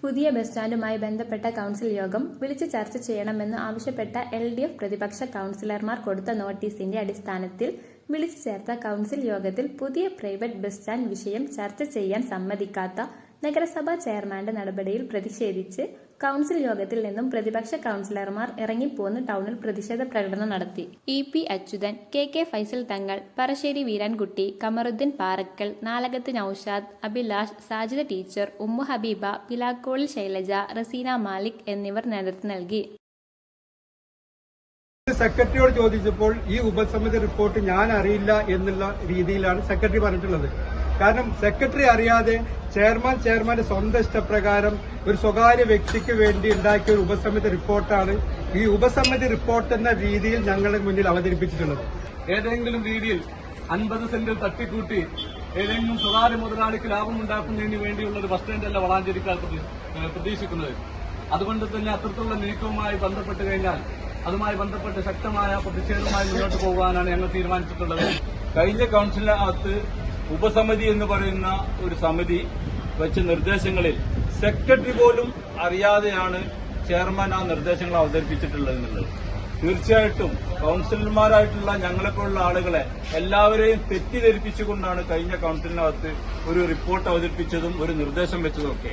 പുതിയ ബസ് സ്റ്റാൻഡുമായി ബന്ധപ്പെട്ട കൗൺസിൽ യോഗം വിളിച്ച് ചർച്ച ചെയ്യണമെന്ന് ആവശ്യപ്പെട്ട എൽ ഡി എഫ് പ്രതിപക്ഷ കൗൺസിലർമാർ കൊടുത്ത നോട്ടീസിന്റെ അടിസ്ഥാനത്തിൽ വിളിച്ചു ചേർത്ത കൗൺസിൽ യോഗത്തിൽ പുതിയ പ്രൈവറ്റ് ബസ് സ്റ്റാൻഡ് വിഷയം ചർച്ച ചെയ്യാൻ സമ്മതിക്കാത്ത നഗരസഭാ ചെയർമാന്റെ നടപടിയിൽ പ്രതിഷേധിച്ച് കൗൺസിൽ യോഗത്തിൽ നിന്നും പ്രതിപക്ഷ കൗൺസിലർമാർ ഇറങ്ങിപ്പോന്ന് ടൗണിൽ പ്രതിഷേധ പ്രകടനം നടത്തി. E P Achuthan K K Faisal Thangal Parassery Veerankutty Kamaruddin Parakkal Nalakath Noushad Abhilash Sajida teacher Ummu Habeeba പിലാക്കോളിൽ Shailaja Razeena Malik എന്നിവർ നേതൃത്വം നൽകി. സെക്രട്ടറിയോട് ചോദിച്ചപ്പോൾ ഈ ഉപസമിതി റിപ്പോർട്ട് ഞാൻ അറിയില്ല എന്നുള്ള രീതിയിലാണ് സെക്രട്ടറി പറഞ്ഞിട്ടുള്ളത്. കാരണം സെക്രട്ടറി അറിയാതെ ചെയർമാൻ ചെയർമാന്റെ സ്വന്തം ഇഷ്ടപ്രകാരം ഒരു സ്വകാര്യ വ്യക്തിക്ക് വേണ്ടി ഉണ്ടാക്കിയ ഒരു ഉപസമിതി റിപ്പോർട്ടാണ് ഈ ഉപസമിതി റിപ്പോർട്ട് എന്ന രീതിയിൽ ഞങ്ങളുടെ മുന്നിൽ അവതരിപ്പിച്ചിട്ടുള്ളത്. ഏതെങ്കിലും രീതിയിൽ അൻപത് സെന്റിൽ തട്ടിക്കൂട്ടി ഏതെങ്കിലും സ്വകാര്യ മുതലാളിക്ക് ലാഭം ലാഭമുണ്ടാക്കുന്നതിന് വേണ്ടിയുള്ള ഒരു ബസ് സ്റ്റാൻഡല്ല വളാഞ്ചേരിക്കാർ പ്രതീക്ഷിക്കുന്നത്. അതുകൊണ്ട് തന്നെ അത്തരത്തിലുള്ള നീക്കവുമായി ബന്ധപ്പെട്ട് കഴിഞ്ഞാൽ അതുമായി ബന്ധപ്പെട്ട് ശക്തമായ പ്രതിഷേധവുമായി മുന്നോട്ട് പോകാനാണ് ഞങ്ങൾ തീരുമാനിച്ചിട്ടുള്ളത്. കഴിഞ്ഞ കൌൺസിലിനകത്ത് ഉപസമിതി എന്ന് പറയുന്ന ഒരു സമിതി വെച്ച നിർദ്ദേശങ്ങളിൽ സെക്രട്ടറി പോലും അറിയാതെയാണ് ചെയർമാൻ ആ നിർദ്ദേശങ്ങൾ അവതരിപ്പിച്ചിട്ടുള്ളത് എന്നുള്ളത് തീർച്ചയായിട്ടും കൌൺസിലർമാരായിട്ടുള്ള ഞങ്ങളെപ്പോലുള്ള ആളുകളെ എല്ലാവരെയും തെറ്റിദ്ധരിപ്പിച്ചുകൊണ്ടാണ് കഴിഞ്ഞ കൌൺസിലിനകത്ത് ഒരു റിപ്പോർട്ട് അവതരിപ്പിച്ചതും ഒരു നിർദ്ദേശം വെച്ചതും ഒക്കെ